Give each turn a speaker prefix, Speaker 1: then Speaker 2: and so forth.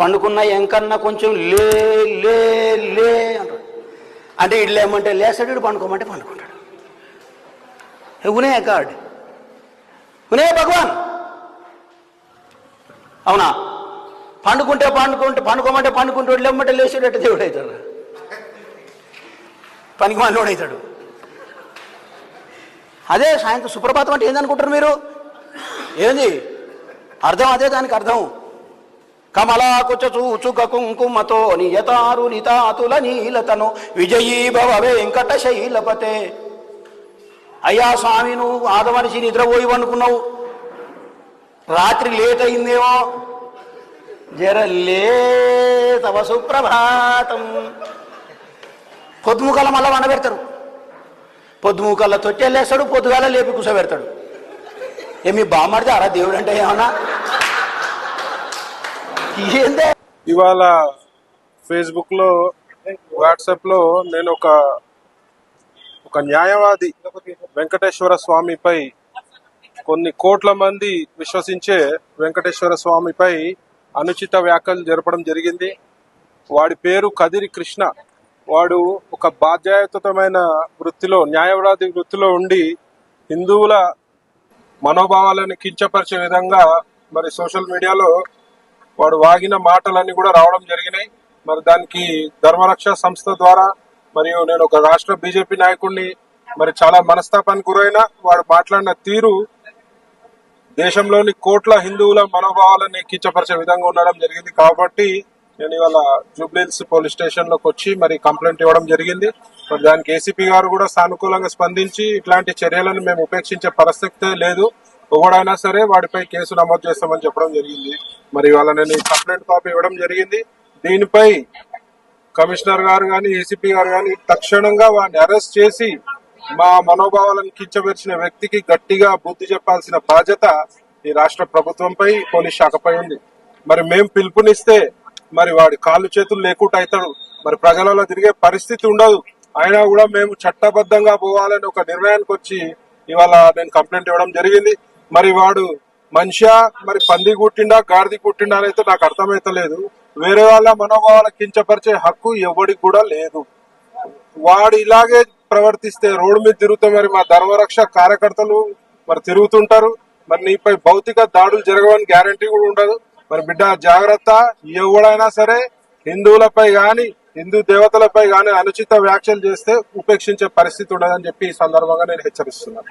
Speaker 1: పండుకున్న ఎంకన్నా కొంచెం లే లే లే అంటాడు. అంటే ఇడు లేమంటే లేస్తాడు ఇటు పండుకోమంటే పండుకుంటాడు. ఉనే గాడ్. ఉనే భగవాన్. అవునా? పండుకుంటే పండుకుంటే పండుకోమంటే పండుకుంటాడు లేమంటే లేచేటట్టు దేవుడు అవుతాడు. పనికి మనలోడు అవుతాడు. అదే సాయంత్రం సుప్రభాతం అంటే ఏందనుకుంటారు మీరు? ఏంది? అర్థం అదే దానికి అర్థం. కమలాకుచ చూచుక కుంకుమతో నియతారు నితాతుల నీలతను విజయీభవ వెంకట శైలపతే అయ్యా స్వామి నువ్వు ఆదమనిషి నిద్రపోయి అనుకున్నావు రాత్రి లేట్ అయిందేమో జర లే తవ సుప్రభాతం. పొద్దుముకల మళ్ళా వండబెడతారు. పొద్దుముకల్లో తొట్టెళ్ళేస్తాడు పొద్దుగాల లేపి కూసబెడతాడు. ఏమి బామ్మడితే అరా దేవుడు అంటే ఏమన్నా?
Speaker 2: ఇవాళ ఫేస్బుక్లో వాట్సాప్లో నేను ఒక ఒక న్యాయవాది వెంకటేశ్వర స్వామిపై కొన్ని కోట్ల మంది విశ్వసించే వెంకటేశ్వర స్వామిపై అనుచిత వ్యాఖ్యలు జరపడం జరిగింది. వాడి పేరు కదిరి కృష్ణ. వాడు ఒక బాధ్యాయుతమైన వృత్తిలో న్యాయవాది వృత్తిలో ఉండి హిందువుల మనోభావాలను కించపరిచే విధంగా మరి సోషల్ మీడియాలో వాడు వాగిన మాటలన్నీ కూడా రావడం జరిగినాయి. మరి దానికి ధర్మరక్ష సంస్థ ద్వారా మరియు నేను ఒక రాష్ట్ర బీజేపీ నాయకుడిని మరి చాలా మనస్తాపానికి గురైన వాడు మాట్లాడిన తీరు దేశంలోని కోట్ల హిందువుల మనోభావాలని కించపరిచే విధంగా ఉండడం జరిగింది. కాబట్టి నేను ఇవాళ జూబ్లీహిల్స్ పోలీస్ స్టేషన్లోకి వచ్చి మరి కంప్లైంట్ ఇవ్వడం జరిగింది. మరి దానికి ఏసీపీ గారు కూడా సానుకూలంగా స్పందించి ఇట్లాంటి చర్యలను మేము ఉపేక్షించే పరిస్థితే లేదు. ఎవడైనా సరే వాడిపై కేసు నమోదు చేస్తామని చెప్పడం జరిగింది. మరి ఇవాళ నేను ఈ కంప్లైంట్ కాపీ ఇవ్వడం జరిగింది. దీనిపై కమిషనర్ గారు కానీ ఏసీపీ గారు కానీ తక్షణంగా వాడిని అరెస్ట్ చేసి మా మనోభావాలను కించపరిచిన వ్యక్తికి గట్టిగా బుద్ధి చెప్పాల్సిన బాధ్యత ఈ రాష్ట్ర ప్రభుత్వంపై పోలీస్ శాఖపై ఉంది. మరి మేము పిలుపునిస్తే మరి వాడి కాళ్ళు చేతులు లేకుండా అవుతాడు మరి ప్రజలలో తిరిగే పరిస్థితి ఉండదు. అయినా కూడా మేము చట్టబద్ధంగా పోవాలని ఒక నిర్ణయానికి వచ్చి ఇవాళ నేను కంప్లైంట్ ఇవ్వడం జరిగింది. మరి వాడు మనిషా మరి పంది కుట్టిండా గాడిది కుట్టిండా అనేది నాకు అర్థమైతలేదు. వేరే వాళ్ళ మనోభావాల కించపరిచే హక్కు ఎవడికి కూడా లేదు. వాడు ఇలాగే ప్రవర్తిస్తే రోడ్డు మీద తిరుగుతూ మరి మా ధర్మరక్ష కార్యకర్తలు మరి తిరుగుతుంటారు. మరి నీపై భౌతిక దాడులు జరగవని గ్యారంటీ కూడా ఉండదు. మరి బిడ్డ జాగ్రత్త ఎవడైనా సరే హిందువులపై గాని హిందూ దేవతలపై గాని అనుచిత వ్యాఖ్యలు చేస్తే ఉపేక్షించే పరిస్థితి ఉండదని చెప్పి ఈ సందర్భంగా నేను హెచ్చరిస్తున్నాను.